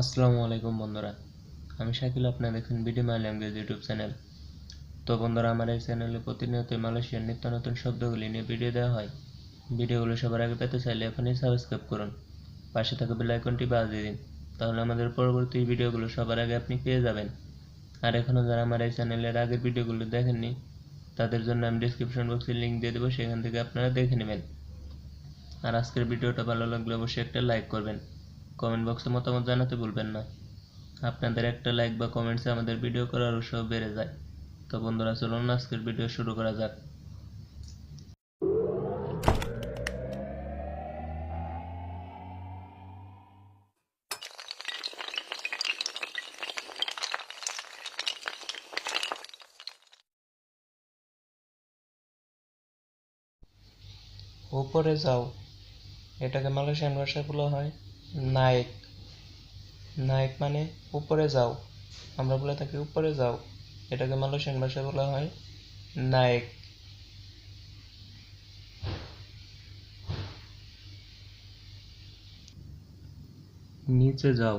আসসালামু আলাইকুম বন্ধুরা। আমি শাকিল, আপনারা দেখছেন BD my language YouTube channel. তো বন্ধুরা, আমার এই চ্যানেলে প্রতিনিয়ত মালয়েশিয়ার নিত্য নতুন শব্দগুলি নিয়ে ভিডিও দেওয়া হয়। ভিডিওগুলো সবার আগে পেতে চাইলে এখনই সাবস্ক্রাইব করুন। পাশে থাকা বেল আইকনটি বাজিয়ে দিন, তাহলে আমাদের পরবর্তী ভিডিওগুলো সবার আগে আপনি পেয়ে যাবেন। আর এখনও যারা আমার এই চ্যানেলের আগের ভিডিওগুলো দেখেননি, তাদের জন্য আমি ডিসক্রিপশন বক্সে লিঙ্ক দিয়ে দেবো, সেখান থেকে আপনারা দেখে নেবেন। আর আজকের ভিডিওটা ভালো লাগলে অবশ্যই একটা লাইক করবেন। কমেন্ট বক্সে মতামত জানাতে ভুলবেন না। আপনাদের একটা লাইক বা কমেন্টসে আমাদের ভিডিও করার উৎসাহ বেড়ে যায়। তো বন্ধুরা, চলুন আজকের ভিডিও শুরু করা যাক। উপরে যাও। এটাকে মালয়েশিয়ান ভাষায় বলা হয় নায়েক নায়েক মানে উপরে যাও। আমরা বলে থাকি উপরে যাও। এটাকে মালয়েশিয়ান ভাষায় বলা হয় নায়েক নিচে যাও।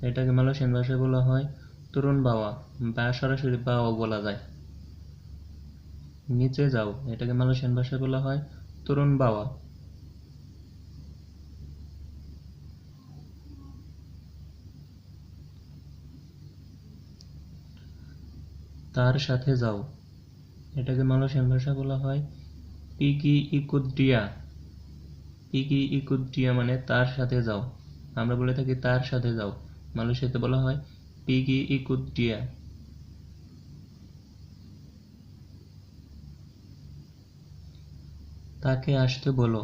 এটাকে মালয়েশিয়ান ভাষায় বলা হয় তরুণ বাওয়া বা সরাসরি বাওয়া বলা যায়। নিচে যাও। এটাকে মালয়েশিয়ান ভাষায় বলা হয় তরুণ বাওয়া তার সাথে যাও। এটাকে মালয়েশিয়ান ভাষা বলা হয় পিকি ইকুদ্রিয়া পিকি ইকুদ্রিয়া মানে তার সাথে যাও। আমরা বলে থাকি তার সাথে যাও। মালয়েশিয়াতে বলা হয় পিকি ইকুদ্রিয়া তাকে আসতে বলো।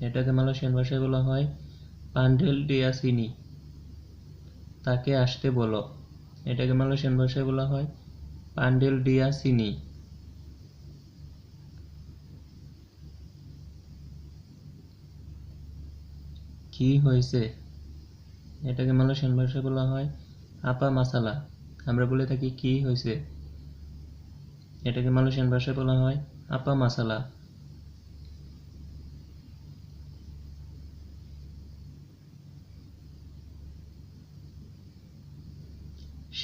এটাকে মালয়েশিয়ান ভাষায় বলা হয় পান্ডেল ডিয়াসিনি তাকে আসতে বলো। এটাকে মালয়েশিয়ান ভাষায় বলা হয় পান্ডেল ডিয়াসিনি কি হয়েছে? এটাকে মালয়েশিয়ান ভাষায় বলা হয় আপা মাসালা। আমরা বলে থাকি কি হয়েছে? এটাকে মালয়েশিয়ান ভাষায় বলা হয় আপা মাসালা।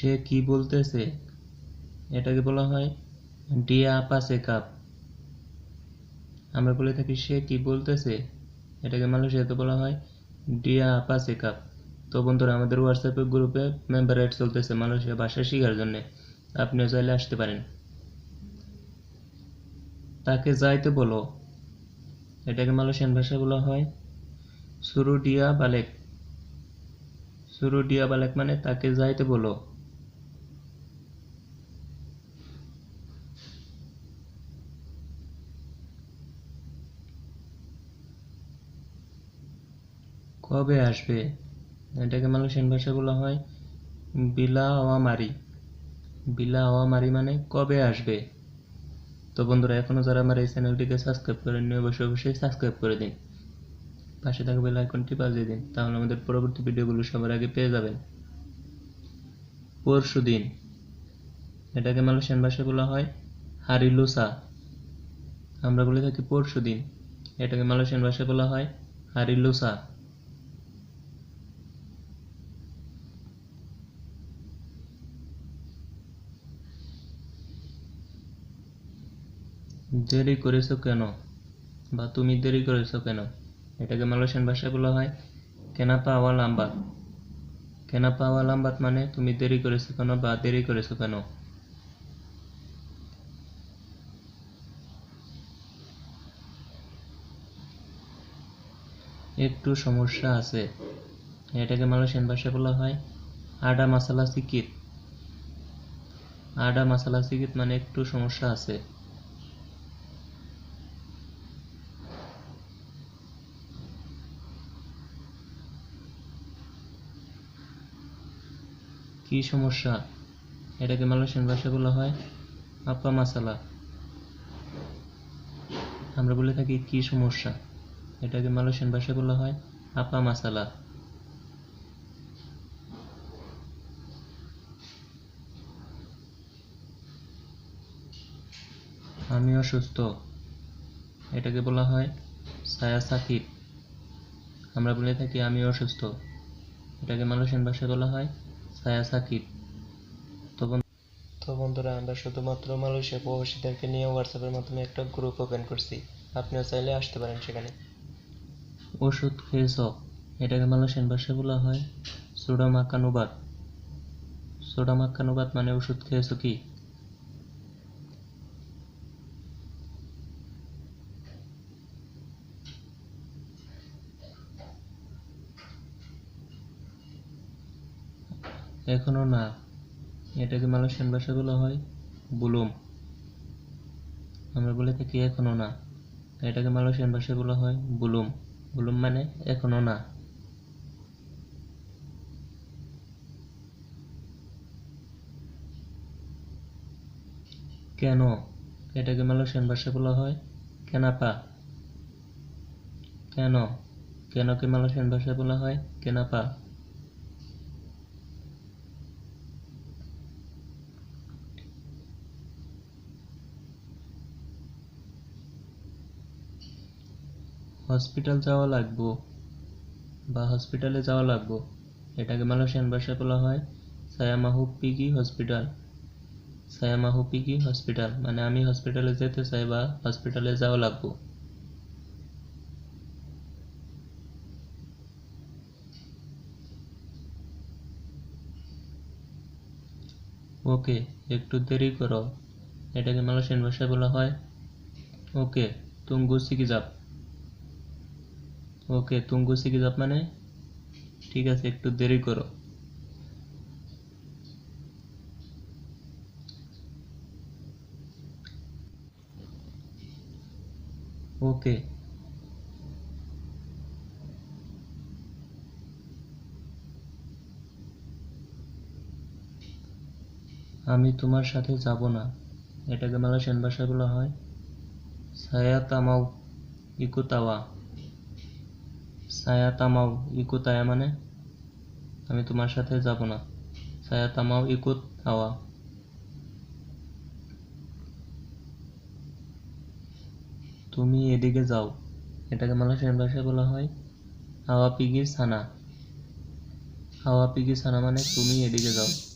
সে কি বলতেছে? এটাকে বলা হয় ডিয়া আপা সেকাপ আমরা বলে থাকি, সে কি বলতেছে? এটাকে মালয়েশিয়াতে বলা হয় ডিয়া আপা সেকাপ তো বন্ধুরা, আমাদের হোয়াটসঅ্যাপের গ্রুপে মেম্বার রাইট চলতেছে মালয়েশিয়া ভাষা শেখার জন্য। আপনিও চাইলে আসতে পারেন। তাকে যাইতে বলো। এটাকে মালয়েশিয়ান ভাষায় বলা হয় সুরুডিয়া বালেক সুরুডিয়া বালেক মানে তাকে যাইতে বলো। কবে আসবে? এটাকে মালয়েশিয়ান ভাষায় বলা হয় বিলা আওয়ামারি বিলা আওয়ামারি মানে কবে আসবে? তো বন্ধুরা, এখনও যারা আমার এই চ্যানেলটিকে সাবস্ক্রাইব করেননি, অবশ্যই অবশ্যই সাবস্ক্রাইব করে দিন। পাশে থাকা বেল আইকনটি বাজিয়ে দিন, তাহলে আমাদের পরবর্তী ভিডিওগুলো সবার আগে পেয়ে যাবেন। পরশু দিন, এটাকে মালয়েশিয়ান ভাষায় বলা হয় হারিলুসা। আমরা বলে থাকি পরশু দিন, এটাকে মালয়েশিয়ান ভাষায় বলা হয় হারিলুসা। দেরি করেছ কেন? বা তুমি দেরি করেছ কেন? এটাকে মালয়েশিয়ান ভাষায় বলা হয় কেনাপা আওয়া লাম্বাত কেনাপা আওয়া লাম্বাত মানে তুমি দেরি করেছ কেন বা দেরি করেছ কেন? একটু সমস্যা আছে। এটাকে মালয়েশিয়ান ভাষায় বলা হয় আডা মাসালা সিকিত। আডা মাসালা সিকিত মানে একটু সমস্যা আছে। কি সমস্যা? এটাকে মালয়েশিয়ান ভাষায় বলা হয় আপা মাসালা। আমরা বলে থাকি কি সমস্যা? এটাকে মালয়েশিয়ান ভাষায় বলা হয় আপা মাসালা। আমি অসুস্থ। এটাকে বলা হয় ছায়া সাকিব। আমরা বলে থাকি আমি অসুস্থ। এটাকে মালয়েশিয়ান ভাষায় বলা হয় সায়া সাকিব। তো তো বন্ধুরা আমরা শুধুমাত্র মালয়েশিয়া প্রবাসীদেরকে নিয়ে হোয়াটসঅ্যাপের মাধ্যমে একটা গ্রুপ ওপেন করছি। আপনিও চাইলে আসতে পারেন সেখানে। ওষুধ খেয়েছ এটাকে মালয়েশিয়ান ভাষায় বলা হয় সোডামাকানুবাদ। সোডামাকানুবাদ মানে ওষুধ খেয়েছো কি? এখনও না। এটাকে মালয়েশিয়ান ভাষায় বলা হয় বুলুম। আমরা বলে থাকি এখনও না। এটাকে মালয়েশিয়ান ভাষায় বলা হয় বুলুম। বুলুম মানে এখনও না। কেন? এটাকে মালয়েশিয়ান ভাষায় বলা হয় কেনাপা। কেন? কেনকে মালয়েশিয়ান ভাষায় বলা হয় কেনাপা? হসপিটাল যাওয়া লাগবো বা হসপিটালে যাওয়া লাগবো। এটাকে মালয়েশিয়ান ভাষায় বলা হয় সায়ামাহু পিগি হসপিটাল সায়ামাহু পিগি হসপিটাল মানে আমি হসপিটালে যেতে চাই বা হসপিটালে যাওয়া লাগবো। ওকে, একটু দেরি করো। এটাকে মালয়েশিয়ান ভাষায় বলা হয়, ওকে তুঙ্গু সিকিজাব ওকে তুঙ্গু সিকিজাব মানে? ঠিক আছে, একটু দেরি করো। ওকে। আমি তোমার সাথে যাব না। এটাকে মালয়েশিয়ান ভাষায় বলা হয় সায়া তামাও ইকুতাওয়া। সায়া তামাও, ইকো তায়া মানে? আমি তোমার সাথে যাব না। সায়া তামাও, ইকো তাওয়া। তুমি এদিকে যাও। এটাকে মালয়েশিয়ান ভাষায় বলা হয় হাওয়া পিগি সানা হাওয়া পিগি সানা মানে তুমি এদিকে যাও।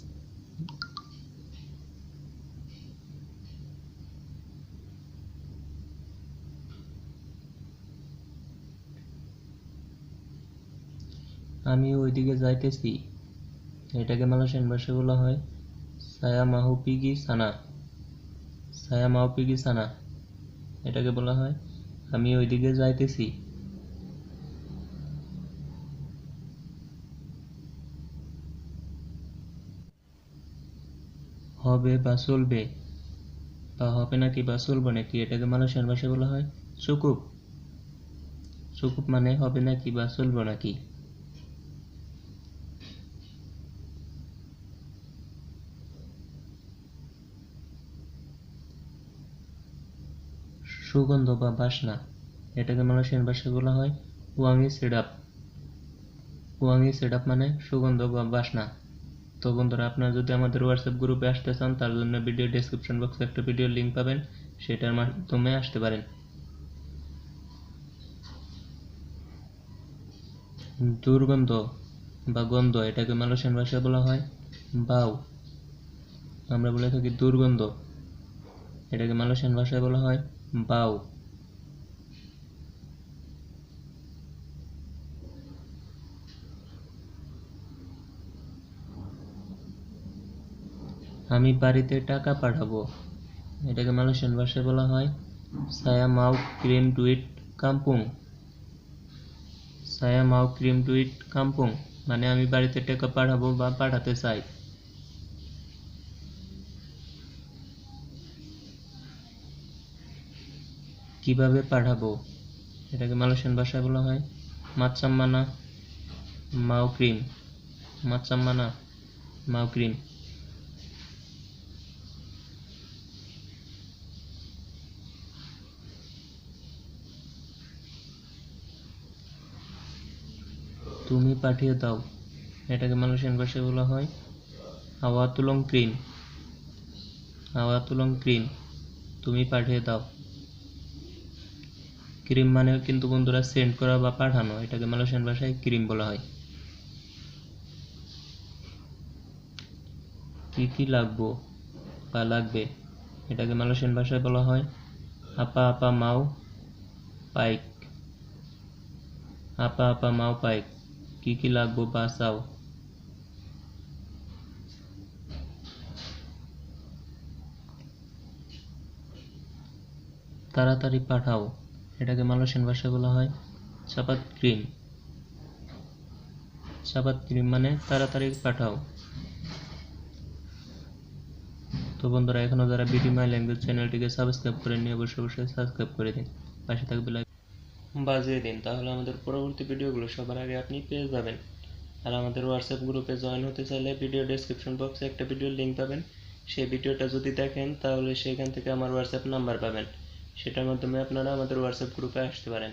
আমি ওইদিকে যাইতেছি। এটাকে মালয়েশিয়ান ভাষায় বলা হয় সায়া মাহুপিগি সানা। সায়া মাহুপিগি সানা। এটাকে বলা হয় আমি ওইদিকে যাইতেছি। হবে বা চলবে? বা হবে নাকি বা চলবে নাকি এটাকে মালয়েশিয়ান ভাষায় বলা হয় সুকুপ চুকুপ মানে হবে নাকি বা চলবে নাকি? সুগন্ধ বা বাসনা, এটাকে মালয়েশিয়ান ভাষায় বলা হয় ওয়াংই সিডাপ। ওয়াংই সিডাপ মানে সুগন্ধ বা বাসনা। তো বন্ধুরা, আপনারা যদি আমাদের হোয়াটসঅ্যাপ গ্রুপে আসতে চান তার জন্য ভিডিও ডেসক্রিপশন বক্সে একটা ভিডিও লিঙ্ক পাবেন, সেটার মাধ্যমে আসতে পারেন। দুর্গন্ধ বা গন্ধ, এটাকে মালয়েশিয়ান ভাষায় বলা হয়, বাউ। আমরা বলে থাকি দুর্গন্ধ, এটাকে মালয়েশিয়ান ভাষায় বলা হয়। বাউ আমি বাড়িতে টাকা পাঠাবো। এটাকে মালয়েশিয়ান ভাষায় বলা হয় সায়া মাউ ক্রিম ডুইট কাম্পুং। সায়া মাউ ক্রিম ডুইট কাম্পুং মানে আমি বাড়িতে টাকা পাঠাবো বা পাঠাতে চাই। কীভাবে পাঠাবো? এটাকে মালয়েশিয়ান ভাষায় বলা হয় মাচ্চাম্মানা মাও ক্রিম। মাচ্চাম্মানা মাও ক্রিম। তুমি পাঠিয়ে দাও। এটাকে মালয়েশিয়ান ভাষায় বলা হয় আওয়াতুলং ক্রিম। আওয়াতুলং ক্রিম। তুমি পাঠিয়ে দাও। ক্রিম মানে কিন্তু বন্ধুরা সেন্ড করা বা পাঠানো, এটাকে মালয়েশিয়ান ভাষায় ক্রিম বলা হয়। কি কি লাগবো বা লাগবে, এটাকে মালয়েশিয়ান ভাষায় বলা হয় আপা আপা মাও পাইক। আপা আপা মাও পাইক, কি কি লাগবো বা চাও। তাড়াতাড়ি পাঠাও। এটাকে মালয়েশিয়ান ভাষায় বলা হয় চাপাত ক্রিম। চাপাত ক্রিম মানে তাড়াতাড়ি পাঠাও। তো বন্ধুরা এখনও যারা বিডি মাই ল্যাঙ্গুয়েজ চ্যানেলটিকে সাবস্ক্রাইব করে নিয়ে অবশ্যই অবশ্যই সাবস্ক্রাইব করে দিন। পাশে থাকবে লাইক বাজিয়ে দিন। তাহলে আমাদের পরবর্তী ভিডিওগুলো সবার আগে আপনি পেয়ে যাবেন। আর আমাদের হোয়াটসঅ্যাপ গ্রুপে জয়েন হতে চাইলে ভিডিও ডেসক্রিপশন বক্সে একটা ভিডিওর লিঙ্ক পাবেন। সেই ভিডিওটা যদি দেখেন, তাহলে সেখান থেকে আমার হোয়াটসঅ্যাপ নাম্বার পাবেন। সেটার মাধ্যমে আপনারা আমাদের হোয়াটসঅ্যাপ গ্রুপে আসতে পারেন।